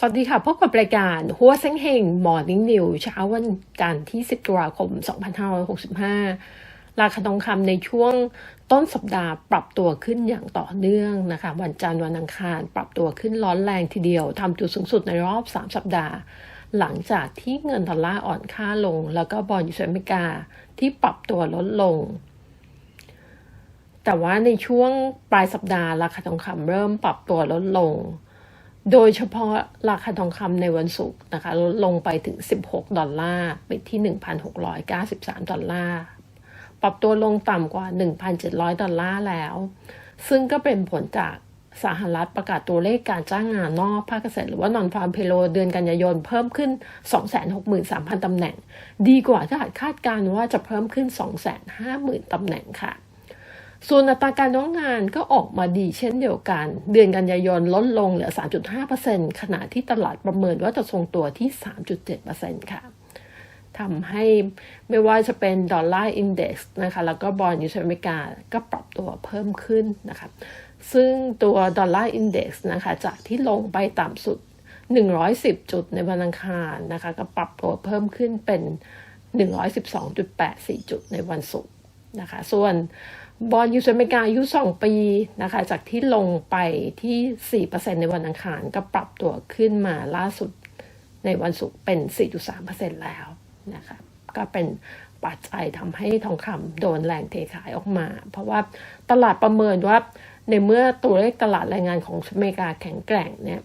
สวัสดีค่ะ พบกับรายการหัวเซ็งเฮง Morning New เช้าวันจันทร์ที่ 10 ตุลาคม 2565 ราคาทองคำในช่วงต้นสัปดาห์ปรับตัวขึ้นอย่างต่อเนื่องนะคะ วันจันทร์วันอังคาร ปรับตัวขึ้นร้อนแรงทีเดียวทำจุดสูงสุดในรอบ 3 สัปดาห์ หลังจากที่เงินดอลลาร์อ่อนค่าลง แล้วก็บอลยูเอเมริกาที่ปรับตัวลดลงแต่ว่าในช่วงปลายสัปดาห์ราคาทองคำเริ่มปรับตัวลดลง โดยเฉพาะราคาทองคำในวันศุกร์นะคะลดลงไปถึง 16 ดอลลาร์ไปที่ 1,693 ดอลลาร์ปรับตัวลงต่ำกว่า 1,700 ดอลลาร์แล้ว ซึ่งก็เป็นผลจากสหรัฐประกาศตัวเลขการจ้างงานนอกภาคเกษตรหรือว่านอนฟาร์มเพโลเดือนกันยายนเพิ่มขึ้น 263,000 ตำแหน่ง ดีกว่าที่คาดการณ์ว่าจะเพิ่มขึ้น 250,000 ตำแหน่งค่ะ ส่วนอัตราการจ้างงานก็ออกมาดีเช่นเดียวกัน เดือนกันยายนลดลงเหลือ 3.5%ขณะที่ตลาดประเมินว่าจะทรงตัวที่ 3.7%ค่ะทำให้ไม่ว่าจะเป็นดอลลาร์อินเด็กซ์นะคะแล้วก็บอลยูสอเมริกาก็ปรับตัวเพิ่มขึ้นนะคะซึ่งตัวดอลลาร์อินเด็กซ์นะคะจากที่ลงไปต่ำสุด 110 จุดในวันอังคารนะคะก็ปรับตัวเพิ่มขึ้นเป็น 112.84 จุดในวันศุกร์นะคะส่วน บอลยูสอเมริกาอายุ 2 ปีนะคะ จากที่ลงไปที่ 4%ในวันอังคารก็ปรับตัวขึ้นมาล่าสุดในวันศุกร์เป็น 4.3%แล้วนะคะก็เป็นปัจจัยทำให้ทองคำโดนแรงเทขายออกมา เพราะว่าตลาดประเมินว่าในเมื่อตัวเลขตลาดแรายงานของอเมริกาแข็งแกร่งเนี่ย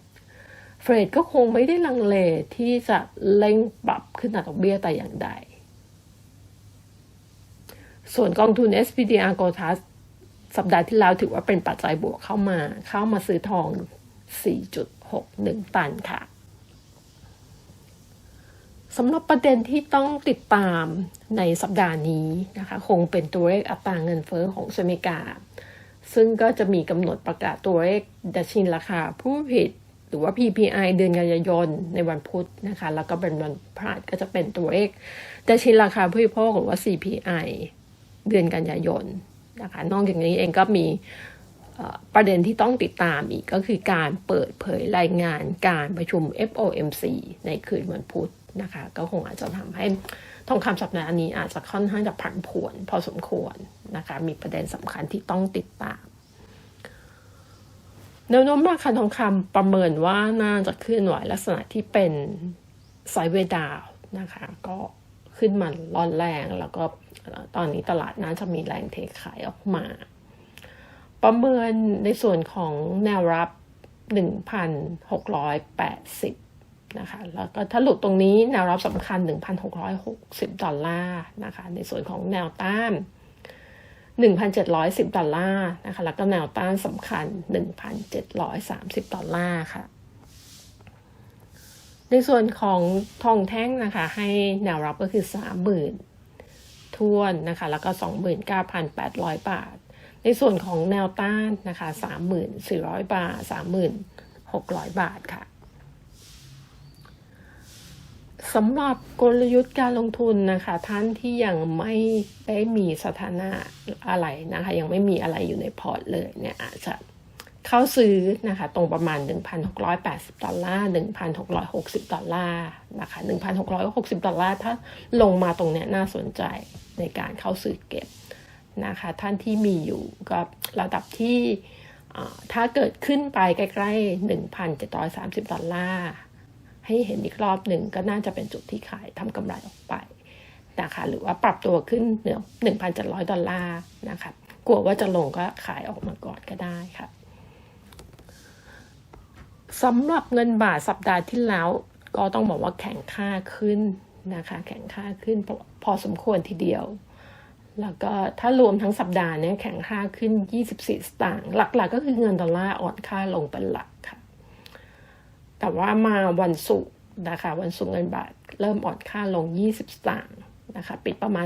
เฟรดก็คงไม่ได้ลังเลที่จะเร่งปรับขึ้นอัตราดอกเบี้ยแต่อย่างใด ส่วนกองทุน SPDR g o t a s สัปดาห์ที่แล้วถือว่าเป็นปัจจัยบวกเข้ามา เข้ามาซื้อทอง 4.61 ตันค่ะสำหรับประเด็นที่ต้องติดตามในสัปดาห์นี้นะคะ คงเป็นตัวเลขอัตราเงินเฟอ้อของสหรัฐอเมริกา ซึ่งก็จะมีกำหนดประกาศตัวเลขดัชนีราคาผู้ผลิตหรือว่า PPI เดือนกันยายนในวันพุธนะคะ แล้วก็เป็นวันพฤหัสก็จะเป็นตัวเลขดัชนีราคาผู้บริโภคหรือว่า CPI เดือนกันยายนนะคะนอกจากนี้เองก็มีประเด็นที่ต้องติดตามอีกก็คือการเปิดเผยรายงานการประชุม FOMC ในคืนวันพุธนะคะก็คงอาจจะทำให้ทองคำสัปดาห์นี้อาจจะค่อนข้างจะผันผวนพอสมควรนะคะมีประเด็นสำคัญที่ต้องติดตามแนวโน้มราคาทองคำประเมินว่าน่าจะขึ้นไหวลักษณะที่เป็นไซเวดาวนะคะก็ ขึ้นมาร้อนแรง แล้วก็ตอนนี้ตลาดน่าจะมีแรงเทขายออกมา ประเมินในส่วนของแนวรับ 1,680 นะคะ แล้วก็ถ้าหลุดตรงนี้แนวรับสำคัญ 1,660 ดอลลาร์นะคะ ในส่วนของแนวต้าน 1,710 ดอลลาร์นะคะ แล้วก็แนวต้านสำคัญ 1,730 ดอลลาร์ค่ะ ในส่วนของทองแท่งนะคะ ให้แนวรับก็คือ 30,000ทวนนะคะ แล้วก็ 29,800 บาท ในส่วนของแนวต้านนะคะ 3,400 บาท 3,600 บาทค่ะสำหรับกลยุทธ์การลงทุนนะคะ ท่านที่ยังไม่ได้มีสถานะอะไรนะคะ ยังไม่มีอะไรอยู่ในพอร์ตเลยเนี่ยอาจจะ เข้าซื้อนะคะตรงประมาณ 1,680 ดอลลาร์ 1,660 ดอลลาร์นะคะ 1,660 ดอลลาร์ถ้าลงมาตรงเนี้ยน่าสนใจในการเข้าซื้อเก็บนะคะ ท่านที่มีอยู่ก็ระดับที่ถ้าเกิดขึ้นไปใกล้ๆ 1,730 ดอลลาร์ให้เห็นอีกรอบหนึ่งก็น่าจะเป็นจุดที่ขายทำกำไรออกไปนะคะหรือว่าปรับตัวขึ้นเหนือ1,700 ดอลลาร์นะคะกลัวว่าจะลงก็ขายออกมาก่อนก็ได้ค่ะ สำหรับเงินบาทสัปดาห์ที่แล้ว ก็ต้องบอกว่าแข็งค่าขึ้นนะคะ แข็งค่าขึ้นพอพอสมควรทีเดียว แล้วก็ถ้ารวมทั้งสัปดาห์เนี้แข็งค่าขึ้น 24 สตางค์หลักๆกก็คือเงินดอลลาร์อ่อนค่าลงเป็นหลักค่ะ แต่ว่ามาวันศุกร์นะคะวันศุกร์เงินบาทเริ่มอ่อนค่าลง 20 สตางค์นะคะปิดประมาณ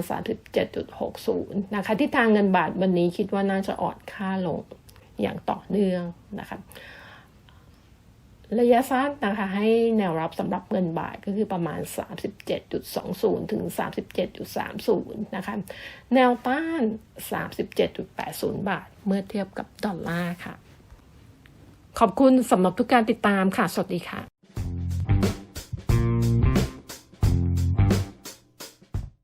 37.60 นะคะที่ทางเงินบาทวันนี้คิดว่าน่าจะอ่อนค่าลงอย่างต่อเนื่องนะคะ ระยะสั้นนะคะ ให้แนวรับสำหรับเงินบาทก็คือประมาณ 37.20 ถึง 37.30 นะคะ แนวต้าน 37.80 บาท เมื่อเทียบกับดอลลาร์ค่ะ ขอบคุณสำหรับทุกการติดตามค่ะ สวัสดีค่ะ